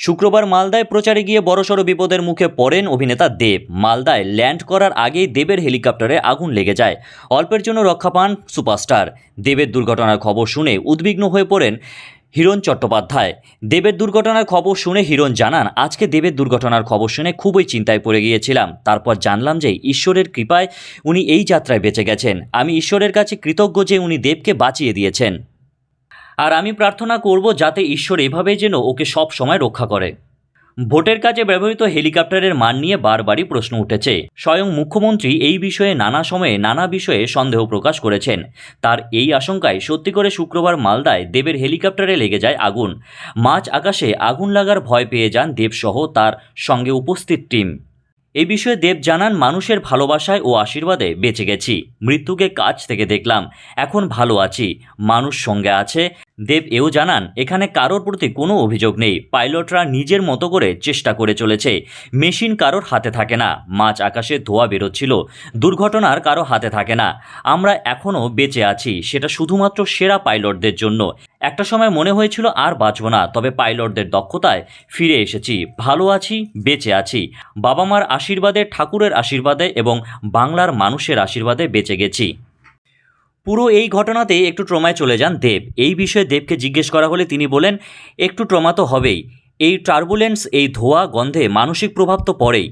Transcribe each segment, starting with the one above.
শুক্রবার মালদায় প্রচারে গিয়ে বড়সড় বিপদের মুখে পড়েন অভিনেতা দেব। মালদায় ল্যান্ড করার আগেই দেবের হেলিকপ্টারে আগুন লেগে যায়। অল্পের জন্য রক্ষা পান সুপারস্টার। দেবের দুর্ঘটনার খবর শুনে উদ্বিগ্ন হয়ে পড়েন হিরণ চট্টোপাধ্যায়। দেবের দুর্ঘটনার খবর শুনে হিরণ জানান, আজকে দেবের দুর্ঘটনার খবর শুনে খুবই চিন্তায় পড়ে গিয়েছিলাম। তারপর জানলাম যে ঈশ্বরের কৃপায় উনি এই যাত্রায় বেঁচে গেছেন। আমি ঈশ্বরের কাছে কৃতজ্ঞ যে উনি দেবকে বাঁচিয়ে দিয়েছেন। আর আমি প্রার্থনা করব যাতে ঈশ্বর এভাবে যেন ওকে সব সময় রক্ষা করে। ভোটের কাজে ব্যবহৃত হেলিকপ্টারের মান নিয়ে বারবারই প্রশ্ন উঠেছে। স্বয়ং মুখ্যমন্ত্রী এই বিষয়ে নানা সময়ে নানা বিষয়ে সন্দেহ প্রকাশ করেছেন। তার এই আশঙ্কায় সত্যি করে শুক্রবার মালদায় দেবের হেলিকপ্টারে লেগে যায় আগুন। মাঝ আকাশে আগুন লাগার ভয় পেয়ে যান দেবসহ তার সঙ্গে উপস্থিত টিম। এই বিষয়ে দেব জানান, মানুষের ভালোবাসায় ও আশীর্বাদে বেঁচে গেছি। মৃত্যুকে কাছ থেকে দেখলাম। এখন ভালো আছি। মানুষ সঙ্গে আছে। দেব এও জানান, এখানে কারোর প্রতি কোনো অভিযোগ নেই। পাইলটরা নিজের মতো করে চেষ্টা করে চলেছে। মেশিন কারোর হাতে থাকে না। মাছ আকাশে ধোয়া বেরোচ্ছিল। দুর্ঘটনার কারও হাতে থাকে না। আমরা এখনও বেঁচে আছি। সেটা শুধুমাত্র সেরা পাইলটদের জন্য। একটা সময় মনে হয়েছিল আর বাঁচব না, তবে পাইলটদের দক্ষতায় ফিরে এসেছি। ভালো আছি, বেঁচে আছি। বাবা মার আশীর্বাদে, ঠাকুরের আশীর্বাদে এবং বাংলার মানুষের আশীর্বাদে বেঁচে গেছি। পুরো এই ঘটনাতে একটু ট্রমায় চলে যান দেব। এই বিষয়ে দেবকে জিজ্ঞেস করা হলে তিনি বলেন, একটু ট্রমা তো হবেই। এই টার্বুলেন্স এই ধোয়া গন্ধে মানসিক প্রভাব তো পড়েই।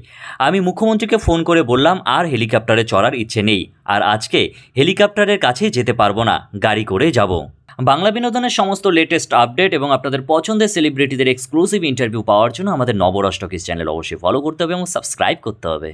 আমি মুখ্যমন্ত্রীকে ফোন করে বললাম, আর হেলিকপ্টারে চড়ার ইচ্ছে নেই। আর আজকে হেলিকপ্টারের কাছেই যেতে পারব না, গাড়ি করে যাব। বাংলা বিনোদনের সমস্ত লেটেস্ট আপডেট এবং আপনাদের পছন্দের সেলিব্রিটিদের এক্সক্লুসিভ ইন্টারভিউ পাওয়ার জন্য আমাদের নবরষ্টকিস চ্যানেল অবশ্যই ফলো করতে হবে এবং সাবস্ক্রাইব করতে হবে।